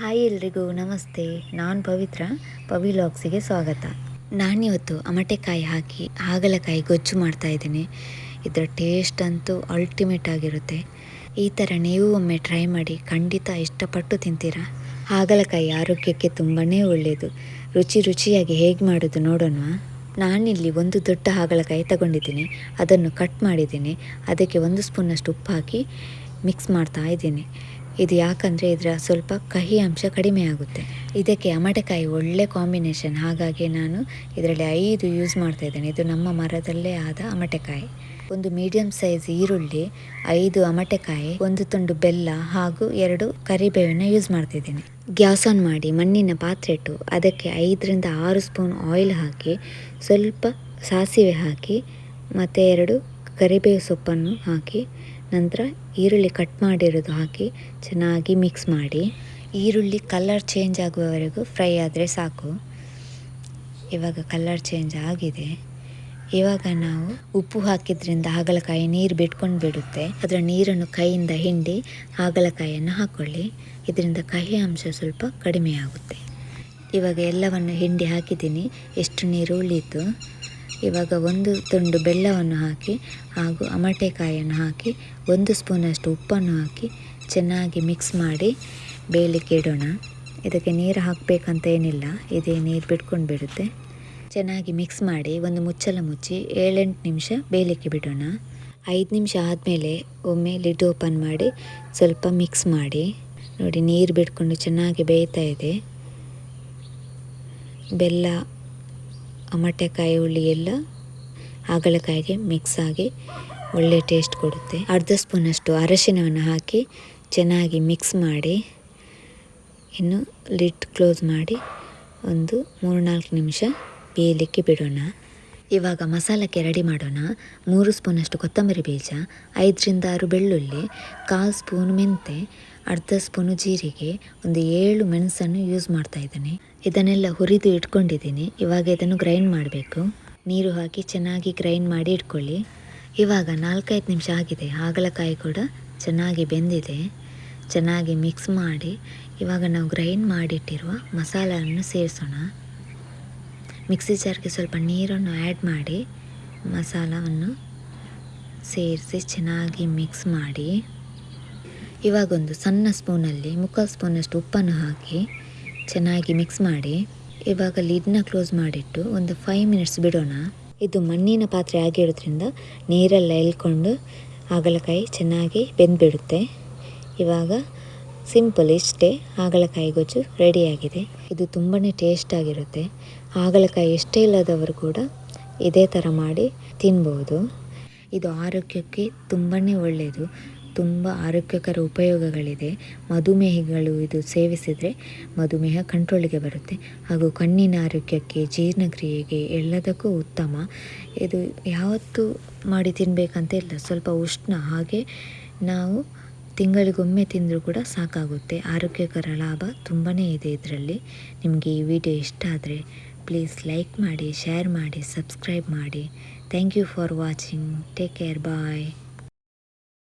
Hi ಎಲ್ರಿಗೂ, ನಮಸ್ತೆ. ನಾನು ಪವಿತ್ರ, ಪವಿ ಲಾಕ್ಸಿಗೆ ಸ್ವಾಗತ. ನಾನಿವತ್ತು ಅಮಟೆಕಾಯಿ ಹಾಕಿ, ಹಾಗಲಕಾಯಿ ಗೊಜ್ಜು ಮಾಡ್ತಾ ಇದ್ದೀನಿ. ಇದರ ಟೇಸ್ಟ್ ಅಂತೂ ಅಲ್ಟಿಮೇಟ್ ಆಗಿರುತ್ತೆ. ಈ ಥರ ನೀವು ಒಮ್ಮೆ ಟ್ರೈ ಮಾಡಿ, ಖಂಡಿತ ಇಷ್ಟಪಟ್ಟು ತಿಂತೀರಾ? ಹಾಗಲಕಾಯಿ ಆರೋಗ್ಯಕ್ಕೆ ತುಂಬಾ ಒಳ್ಳೆಯದು ರುಚಿ ರುಚಿಯಾಗಿ ಹೇಗೆ ಮಾಡೋದು ನೋಡೋಣ. ನಾನಿಲ್ಲಿ ಒಂದು ದೊಡ್ಡ ಹಾಗಲಕಾಯಿ ತಗೊಂಡಿದ್ದೀನಿ. ಅದನ್ನು ಕಟ್ ಮಾಡಿದ್ದೀನಿ. ಅದಕ್ಕೆ ಒಂದು ಸ್ಪೂನಷ್ಟು ಉಪ್ಪು ಹಾಕಿ ಮಿಕ್ಸ್ ಮಾಡ್ತಾ ಇದ್ದೀನಿ. ಇದು ಯಾಕಂದರೆ ಇದರ ಸ್ವಲ್ಪ ಕಹಿ ಅಂಶ ಕಡಿಮೆ ಆಗುತ್ತೆ. ಇದಕ್ಕೆ ಅಮಟೆಕಾಯಿ ಒಳ್ಳೆ ಕಾಂಬಿನೇಷನ್. ಹಾಗಾಗಿ ನಾನು ಇದರಲ್ಲಿ ಐದು ಯೂಸ್ ಮಾಡ್ತಾ ಇದ್ದೇನೆ. ಇದು ನಮ್ಮ ಮರದಲ್ಲೇ ಆದ ಅಮಟೆಕಾಯಿ. ಒಂದು ಮೀಡಿಯಂ ಸೈಜ್ ಈರುಳ್ಳಿ, ಐದು ಅಮಟೆಕಾಯಿ, ಒಂದು ತುಂಡು ಬೆಲ್ಲ ಹಾಗೂ ಎರಡು ಕರಿಬೇವಿನ ಯೂಸ್ ಮಾಡ್ತಿದ್ದೀನಿ ಗ್ಯಾಸ್ ಆನ್ ಮಾಡಿ ಮಣ್ಣಿನ ಪಾತ್ರೆ ಇಟ್ಟು ಅದಕ್ಕೆ ಐದರಿಂದ ಆರು ಸ್ಪೂನ್ ಆಯಿಲ್ ಹಾಕಿ, ಸ್ವಲ್ಪ ಸಾಸಿವೆ ಹಾಕಿ, ಮತ್ತು ಎರಡು ಕರಿಬೇವು ಸೊಪ್ಪನ್ನು ಹಾಕಿ ನಂತರ ಈರುಳ್ಳಿ ಕಟ್ ಮಾಡಿರೋದು ಹಾಕಿ ಚೆನ್ನಾಗಿ ಮಿಕ್ಸ್ ಮಾಡಿ. ಈರುಳ್ಳಿ ಕಲರ್ ಚೇಂಜ್ ಆಗುವವರೆಗೂ ಫ್ರೈ ಆದರೆ ಸಾಕು. ಇವಾಗ ಕಲರ್ ಚೇಂಜ್ ಆಗಿದೆ. ಇವಾಗ ನಾವು ಉಪ್ಪು ಹಾಕಿದ್ರಿಂದ ಹಾಗಲಕಾಯಿ ನೀರು ಬಿಟ್ಕೊಂಡು ಬಿಡುತ್ತೆ. ಅದರ ನೀರನ್ನು ಕೈಯಿಂದ ಹಿಂಡಿ ಹಾಗಲಕಾಯಿಯನ್ನು ಹಾಕ್ಕೊಳ್ಳಿ ಇದರಿಂದ ಕಹಿ ಅಂಶ ಸ್ವಲ್ಪ ಕಡಿಮೆ ಆಗುತ್ತೆ ಇವಾಗ ಎಲ್ಲವನ್ನು ಹಿಂಡಿ ಹಾಕಿದ್ದೀನಿ. ಎಷ್ಟು ನೀರು ಉಳಿಯಿತು? ಇವಾಗ ಒಂದು ತುಂಡು ಬೆಲ್ಲವನ್ನು ಹಾಕಿ ಹಾಗೂ ಅಮಟೆಕಾಯನ್ನು ಹಾಕಿ ಒಂದು ಸ್ಪೂನಷ್ಟು ಉಪ್ಪನ್ನು ಹಾಕಿ ಚೆನ್ನಾಗಿ ಮಿಕ್ಸ್ ಮಾಡಿ ಬೇಯಲಿಕ್ಕೆ ಇಡೋಣ. ಇದಕ್ಕೆ ನೀರು ಹಾಕಬೇಕಂತ ಏನಿಲ್ಲ. ಇದೇ ನೀರು ಬಿಟ್ಕೊಂಡು ಬಿಡುತ್ತೆ. ಚೆನ್ನಾಗಿ ಮಿಕ್ಸ್ ಮಾಡಿ ಒಂದು ಮುಚ್ಚಲ ಮುಚ್ಚಿ ಏಳೆಂಟು ನಿಮಿಷ ಬೇಯಲಿಕ್ಕೆ ಬಿಡೋಣ. ಐದು ನಿಮಿಷ ಆದಮೇಲೆ ಒಮ್ಮೆ ಲಿಡ್ ಓಪನ್ ಮಾಡಿ ಸ್ವಲ್ಪ ಮಿಕ್ಸ್ ಮಾಡಿ. ನೋಡಿ ನೀರು ಬಿಟ್ಕೊಂಡು ಚೆನ್ನಾಗಿ ಬೇಯ್ತಾ ಇದೆ. ಬೆಲ್ಲ ಅಮಟೆಕಾಯಿ ಹುಳಿ ಎಲ್ಲ ಹಾಗಲಕಾಯಿಗೆ ಮಿಕ್ಸ್ ಆಗಿ ಒಳ್ಳೆ ಟೇಸ್ಟ್ ಕೊಡುತ್ತೆ. ಅರ್ಧ ಸ್ಪೂನಷ್ಟು ಅರಶಿನವನ್ನು ಹಾಕಿ ಚೆನ್ನಾಗಿ ಮಿಕ್ಸ್ ಮಾಡಿ, ಇನ್ನು ಲಿಡ್ ಕ್ಲೋಸ್ ಮಾಡಿ ಒಂದು ಮೂರು ನಾಲ್ಕು ನಿಮಿಷ ಬೇಯಲಿಕ್ಕೆ ಬಿಡೋಣ. ಇವಾಗ ಮಸಾಲಕ್ಕೆ ರೆಡಿ ಮಾಡೋಣ. ಮೂರು ಸ್ಪೂನಷ್ಟು ಕೊತ್ತಂಬರಿ ಬೀಜ, ಐದರಿಂದ ಆರು ಬೆಳ್ಳುಳ್ಳಿ, ಕಾಲು ಸ್ಪೂನ್ ಮೆಂತೆ, ಅರ್ಧ ಸ್ಪೂನು ಜೀರಿಗೆ, ಒಂದು ಏಳು ಮೆಣಸನ್ನು ಯೂಸ್ ಮಾಡ್ತಾ ಇದನ್ನೆಲ್ಲ ಹುರಿದು ಇಟ್ಕೊಂಡಿದ್ದೀನಿ. ಇವಾಗ ಇದನ್ನು ಗ್ರೈಂಡ್ ಮಾಡಬೇಕು. ನೀರು ಹಾಕಿ ಚೆನ್ನಾಗಿ ಗ್ರೈಂಡ್ ಮಾಡಿ ಇಟ್ಕೊಳ್ಳಿ. ಇವಾಗ ನಾಲ್ಕೈದು ನಿಮಿಷ ಆಗಿದೆ. ಹಾಗಲಕಾಯಿ ಕೂಡ ಚೆನ್ನಾಗಿ ಬೆಂದಿದೆ. ಚೆನ್ನಾಗಿ ಮಿಕ್ಸ್ ಮಾಡಿ. ಇವಾಗ ನಾವು ಗ್ರೈಂಡ್ ಮಾಡಿಟ್ಟಿರುವ ಮಸಾಲವನ್ನು ಸೇರಿಸೋಣ. ಮಿಕ್ಸಿ ಜಾರ್ಗೆ ಸ್ವಲ್ಪ ನೀರನ್ನು ಆ್ಯಡ್ ಮಾಡಿ ಮಸಾಲವನ್ನು ಸೇರಿಸಿ ಚೆನ್ನಾಗಿ ಮಿಕ್ಸ್ ಮಾಡಿ. ಇವಾಗೊಂದು ಸಣ್ಣ ಸ್ಪೂನಲ್ಲಿ ಮುಕ್ಕಾಲು ಸ್ಪೂನಷ್ಟು ಉಪ್ಪನ್ನು ಹಾಕಿ ಚೆನ್ನಾಗಿ ಮಿಕ್ಸ್ ಮಾಡಿ, ಇವಾಗ ಲಿಡ್ನ ಕ್ಲೋಸ್ ಮಾಡಿಟ್ಟು ಒಂದು ಫೈವ್ ಮಿನಿಟ್ಸ್ ಬಿಡೋಣ. ಇದು ಮಣ್ಣಿನ ಪಾತ್ರೆ ಆಗಿರೋದ್ರಿಂದ ನೀರೆಲ್ಲ ಎಳ್ಕೊಂಡು ಹಾಗಲಕಾಯಿ ಚೆನ್ನಾಗಿ ಬೆಂದ್ಬಿಡುತ್ತೆ. ಇವಾಗ ಸಿಂಪಲ್ ಇಷ್ಟೇ, ಹಾಗಲಕಾಯಿ ಗೊಜ್ಜು ರೆಡಿಯಾಗಿದೆ ಇದು ತುಂಬಾ ಟೇಸ್ಟ್ ಆಗಿರುತ್ತೆ. ಹಾಗಲಕಾಯಿ ಎಷ್ಟೇ ಇಲ್ಲದವರು ಕೂಡ ಇದೇ ಥರ ಮಾಡಿ ತಿನ್ಬೋದು. ಇದು ಆರೋಗ್ಯಕ್ಕೆ ತುಂಬಾ ಒಳ್ಳೆಯದು ತುಂಬ ಆರೋಗ್ಯಕರ ಉಪಯೋಗಗಳಿದೆ. ಮಧುಮೇಹಿಗಳು ಇದು ಸೇವಿಸಿದರೆ ಮಧುಮೇಹ ಕಂಟ್ರೋಲಿಗೆ ಬರುತ್ತೆ. ಹಾಗೂ ಕಣ್ಣಿನ ಆರೋಗ್ಯಕ್ಕೆ, ಜೀರ್ಣಕ್ರಿಯೆಗೆ ಎಲ್ಲದಕ್ಕೂ ಉತ್ತಮ. ಇದು ಯಾವತ್ತೂ ಮಾಡಿ ತಿನ್ನಬೇಕಂತ ಇಲ್ಲ. ಸ್ವಲ್ಪ ಉಷ್ಣ, ಹಾಗೆ ನಾವು ತಿಂಗಳಿಗೊಮ್ಮೆ ತಿಂದರೂ ಕೂಡ ಸಾಕಾಗುತ್ತೆ. ಆರೋಗ್ಯಕರ ಲಾಭ ತುಂಬಾ ಇದೆ ಇದರಲ್ಲಿ. ನಿಮಗೆ ಈ ವಿಡಿಯೋ ಇಷ್ಟ ಆದರೆ ಪ್ಲೀಸ್ ಲೈಕ್ ಮಾಡಿ, ಶೇರ್ ಮಾಡಿ, ಸಬ್ಸ್ಕ್ರೈಬ್ ಮಾಡಿ. Thank you for watching. Take care. Bye.